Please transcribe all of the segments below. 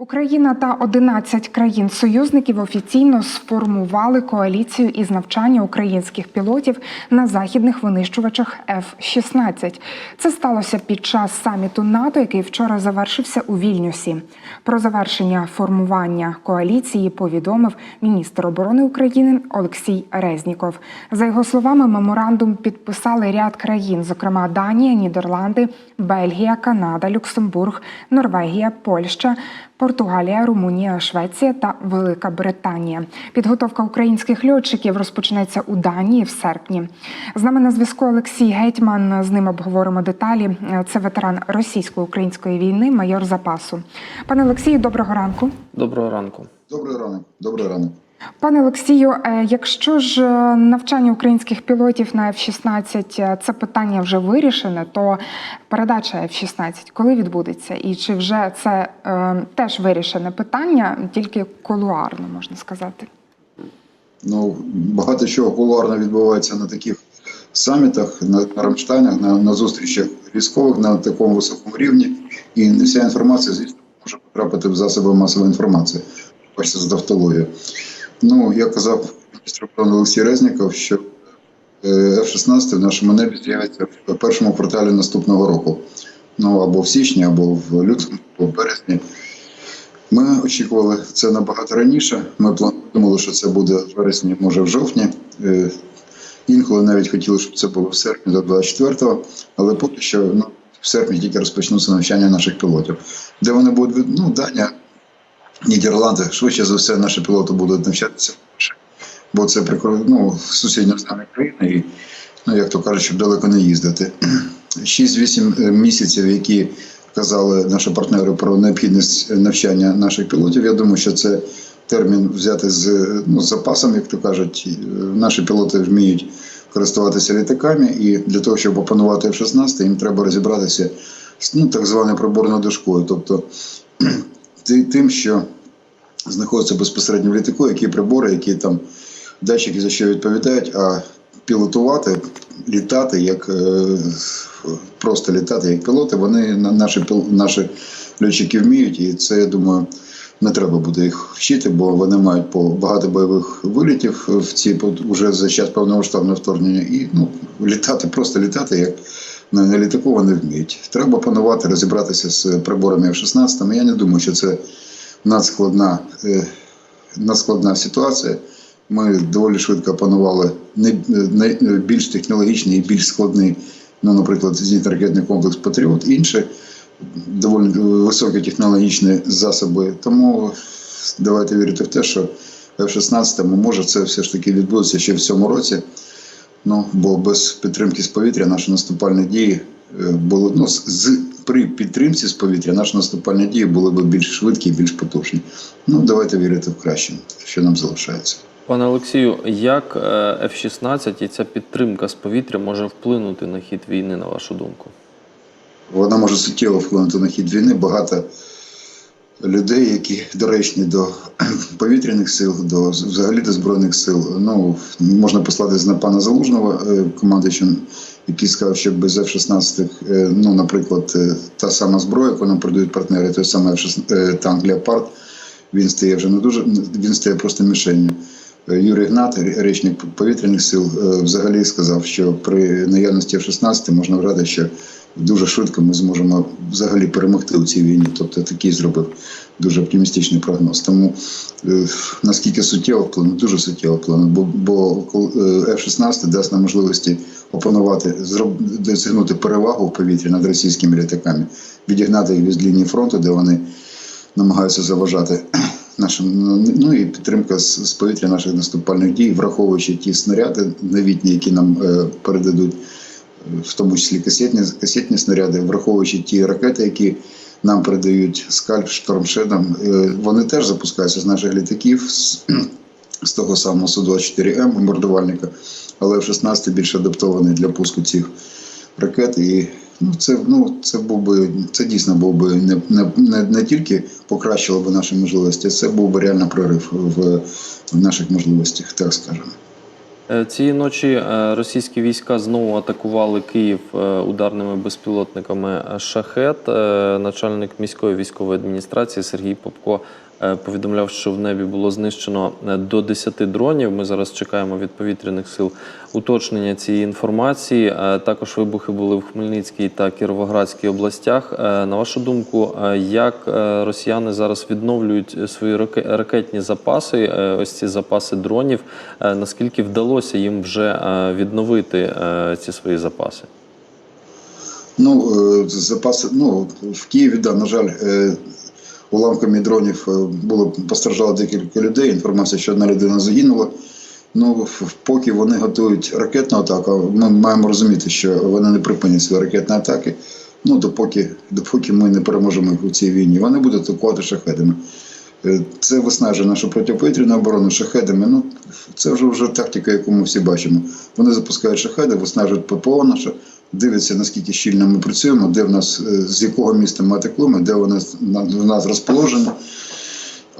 Україна та 11 країн-союзників офіційно сформували коаліцію із навчання українських пілотів на західних винищувачах F-16. Це сталося під час саміту НАТО, який вчора завершився у Вільнюсі. Про завершення формування коаліції повідомив міністр оборони України Олексій Резніков. За його словами, меморандум підписали ряд країн, зокрема Данія, Нідерланди, Бельгія, Канада, Люксембург, Норвегія, Польща. Португалія, Румунія, Швеція та Велика Британія. Підготовка українських льотчиків розпочнеться у Данії в серпні. З нами на зв'язку Олексій Гетьман. З ним обговоримо деталі. Це ветеран російсько-української війни, майор запасу. Пане Олексію, доброго ранку. Доброго ранку. Доброго ранку. Доброго ранок. Пане Олексію, е, якщо ж е, навчання українських пілотів на F-16 е, це питання вже вирішене, то передача F-16 коли відбудеться? І чи вже це е, теж вирішене питання, тільки колуарно можна сказати? Ну, багато чого кулуарно відбувається на таких самітах, на Рамштайнах, на, на зустрічах військових на такому високому рівні. І не вся інформація, звісно, може потрапити в засоби масової інформації. Бачите, з тавтологією. Ну, я казав міністр оборони Олексій Резніков, що е, F-16 в нашому небі з'явиться в першому кварталі наступного року. Ну, або в січні, або в лютому, або в березні. Ми очікували це набагато раніше. Ми думали, що це буде в вересні, може в жовтні. Е, Інколи навіть хотіли, щоб це було в серпні до 24-го, але поки що ну, в серпні тільки розпочнуться навчання наших пілотів. Де вони будуть ну, Данія, Нідерланди, швидше за все, наші пілоти будуть навчатися, бо це ну, сусідня з нами країна, і, ну, як то кажуть, щоб далеко не їздити. 6-8 місяців, які казали наші партнери про необхідність навчання наших пілотів. Я думаю, що це термін взяти з, ну, запасом, як то кажуть. Е, Наші пілоти вміють користуватися літаками, і для того, щоб опанувати F-16, їм треба розібратися з ну, так званою приборною дошкою. Тобто тим, що знаходиться безпосередньо в літаку, які прибори, які там датчики за що відповідають, а пілотувати, літати як е, просто літати як пілоти, вони на- наші наші льотчики вміють, і це я думаю. Не треба буде їх вчити, бо вони мають по багато бойових вилітів в ці вже за час повномасштабного вторгнення. І ну, літати, просто літати, як на, на літаку вони вміють. Треба панувати, розібратися з приборами F-16. Я не думаю, що це надскладна, е, надскладна ситуація. Ми доволі швидко опанували більш технологічний і більш складний, ну, наприклад, зенітно-ракетний комплекс Патріот, інші доволі високі технологічні засоби. Тому давайте вірити в те, що в F-16 може це все ж таки відбудеться ще в цьому році. Ну, бо без підтримки з повітря наші наступальні дії е, були ну, з- при підтримці з повітря наші наступальні дії були б більш швидкі і більш потужні. Ну, давайте вірити в краще, що нам залишається. Пане Олексію, як е, F-16 і ця підтримка з повітря може вплинути на хід війни, на вашу думку? Вона може суттєво вплинути на хід війни. Багато людей, які доречні до повітряних сил, до взагалі до збройних сил. Ну можна послати на пана Залужного, е, командуючим, який сказав, що без F-16, е, ну, наприклад, е, та сама зброя, яку нам продають партнери, той самий F-16, танк Леопард, він стає вже не дуже, він стає просто мішенню. Юрій Гнат, речник повітряних сил, взагалі сказав, що при наявності F-16 можна вважати, що дуже швидко ми зможемо взагалі перемогти у цій війні. Тобто такий зробив дуже оптимістичний прогноз. Тому е, наскільки суттєво вплине, дуже суттєво вплине, бо, бо е, F-16 дасть нам можливості опанувати, досягнути перевагу в повітрі над російськими літаками, відігнати їх від лінії фронту, де вони намагаються заважати нашим ну, ну і підтримка з, з повітря наших наступальних дій, враховуючи ті снаряди новітні, які нам е, передадуть, в тому числі касетні, касетні снаряди, враховуючи ті ракети, які нам передають скальп штормшедом, е, вони теж запускаються з наших літаків. З, з того самого Су-24М бомбардувальника, але в 16 більш адаптований для пуску цих ракет. І ну, це, ну, це був би це дійсно був би не, не, не, не тільки покращило б наші можливості, це був би реально прорив в, в наших можливостях, так скажемо. Е, Цієї ночі е, російські війська знову атакували Київ е, ударними безпілотниками Шахет. Начальник міської військової адміністрації Сергій Попко повідомляв, що в небі було знищено е, до 10 дронів. Ми зараз чекаємо від повітряних сил уточнення цієї інформації. Е, Також вибухи були в Хмельницькій та Кіровоградській областях. Е, На вашу думку, е, як е, росіяни зараз відновлюють свої ракетні запаси, е, ось ці запаси дронів? Е, Наскільки вдалося їм вже е, відновити е, ці свої запаси? Ну, е, запаси, ну, в Києві, да, на жаль, е, уламками дронів е, було постраждало декілька людей. Інформація, що одна людина загинула. Ну, поки вони готують ракетну атаку, ми маємо розуміти, що вони не припинять свої ракетні атаки. Ну, допоки, допоки ми не переможемо у цій війні, вони будуть атакувати шахедами. Е, Це виснажує нашу протиповітряну оборону шахедами. Ну, це вже вже тактика, яку ми всі бачимо. Вони запускають шахеди, виснажують ППО наше, дивляться, наскільки щільно ми працюємо, де в нас е, з якого міста ми атакуємо, де вони в нас розположені.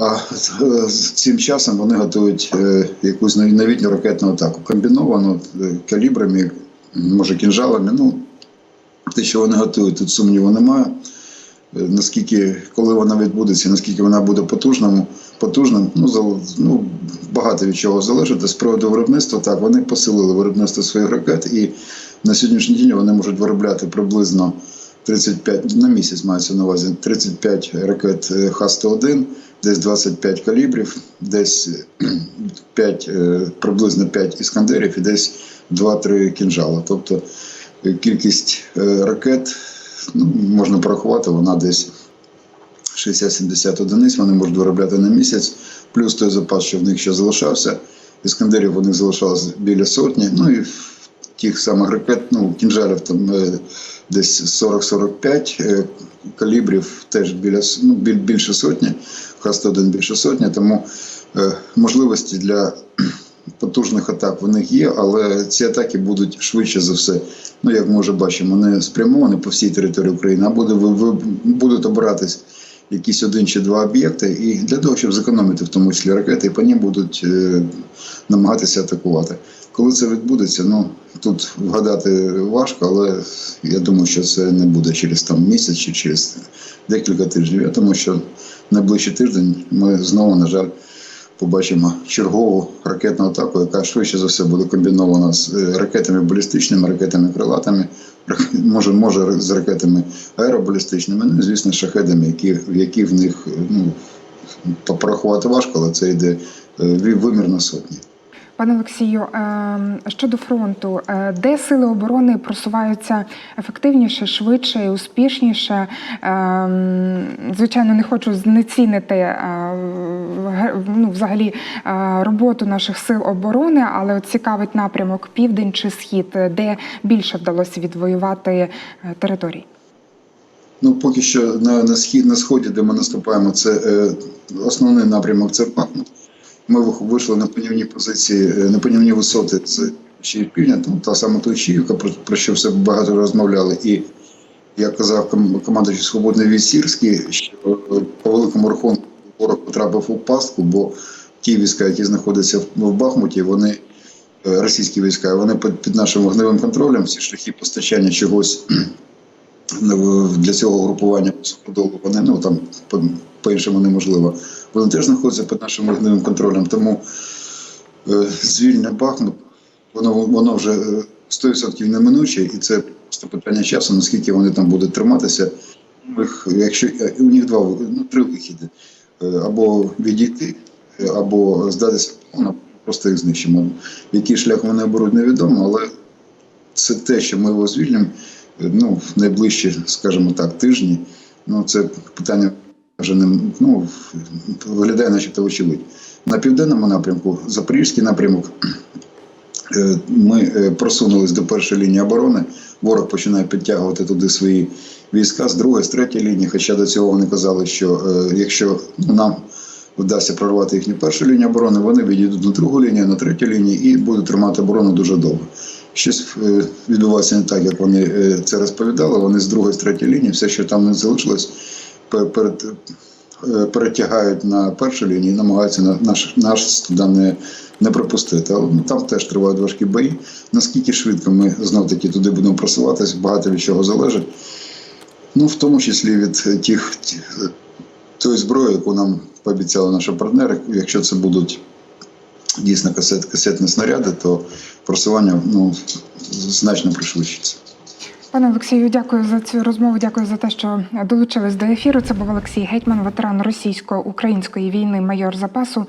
А е, цим часом вони готують е, якусь новітню ракетну атаку, комбіновану е, калібрами, може кінжалами. Ну, те, що вони готують, тут сумніву немає. Наскільки, коли вона відбудеться, наскільки вона буде потужним, потужним, ну, ну багато від чого залежить. З приводу виробництва, так, вони посилили виробництво своїх ракет, і на сьогоднішній день вони можуть виробляти приблизно 35 на місяць мається на увазі 35 ракет е, Х-101, десь 25 калібрів, десь е, 5, е, приблизно 5 іскандерів і десь 2-3 кінжала. Тобто е, кількість ракет ну, можна порахувати, вона десь 60-70 одиниць вони можуть виробляти на місяць, плюс той запас, що в них ще залишався. Іскандерів у них залишалось біля сотні. Ну і тих самих ракет, ну, кінжалів там е, десь 40-45, е, калібрів теж біля ну, більше сотні, Х-101 більше сотні, тому е, можливості для потужних атак в них є, але ці атаки будуть швидше за все. Ну, як ми вже бачимо, не спрямовані по всій території України, а буде, будуть обиратись якісь один чи два об'єкти, і для того, щоб зекономити в тому числі ракети, і по ним будуть е, намагатися атакувати. Коли це відбудеться, ну тут вгадати важко, але я думаю, що це не буде через там місяць чи через декілька тижнів. Я думаю, що найближчий тиждень ми знову, на жаль, побачимо чергову ракетну атаку, яка швидше за все буде комбінована з е, ракетами балістичними, ракетами крилатами, може, може з ракетами аеробалістичними, ну і звісно, шахедами, які, в які в них е, ну, порахувати важко, але це йде вимірно вимір на сотні. Пане Олексію, е, щодо фронту, е, де сили оборони просуваються ефективніше, швидше і успішніше? Е, Звичайно, не хочу знецінити ну, взагалі роботу наших сил оборони, але от цікавить напрямок південь чи схід, де більше вдалося відвоювати територій. Ну, поки що на, на, схід, на сході, де ми наступаємо, це основний напрямок це Бахмут. Ми вийшли на панівні позиції, е, на панівні висоти, й півдня, ну, та сама Тойчівка, про, про що все багато розмовляли. І як казав командуючий Свободний від Сірський, що е, по великому рахунку ворог потрапив у пастку, бо ті війська, які знаходяться в, в Бахмуті, вони е, російські війська, вони під, під нашим вогневим контролем, всі шляхи постачання чогось для цього групування суходолу вони ну там по- по-іншому неможливо. Вони теж знаходяться під нашим вогневим контролем. Тому е, звільнення Бахмут, воно воно вже е, 100% неминуче, і це просто питання часу, наскільки вони там будуть триматися. Якщо е, у них два ну, три вихіди: Е, або відійти, е, або здатися, ну, просто їх знищимо. Який шлях вони оберуть, невідомо, але це те, що ми його звільнимо ну, в найближчі, скажімо так, тижні. Ну, це питання вже не ну, виглядає, начебто очевидь. На південному напрямку, Запорізький напрямок, е, ми е, просунулись до першої лінії оборони. Ворог починає підтягувати туди свої війська з другої, з третьої лінії. Хоча до цього вони казали, що е, якщо нам вдасться прорвати їхню першу лінію оборони, вони відійдуть на другу лінію, на третю лінію і будуть тримати оборону дуже довго. Щось е, відбувається не так, як вони е, це розповідали. Вони з другої, з третьої лінії, все, що там не залишилось перед е, перетягають на першу лінію і намагаються наш, наш туди не, не пропустити. Але ну, там теж тривають важкі бої. Наскільки швидко ми знов таки туди будемо просуватися, багато від чого залежить. Ну, в тому числі від тих, тої зброї, яку нам пообіцяли наші партнери. Якщо це будуть дійсно касет, касетні снаряди, то просування ну, значно пришвидшиться. Пане Олексію, дякую за цю розмову. Дякую за те, що долучились до ефіру. Це був Олексій Гетьман, ветеран російсько-української війни, майор запасу.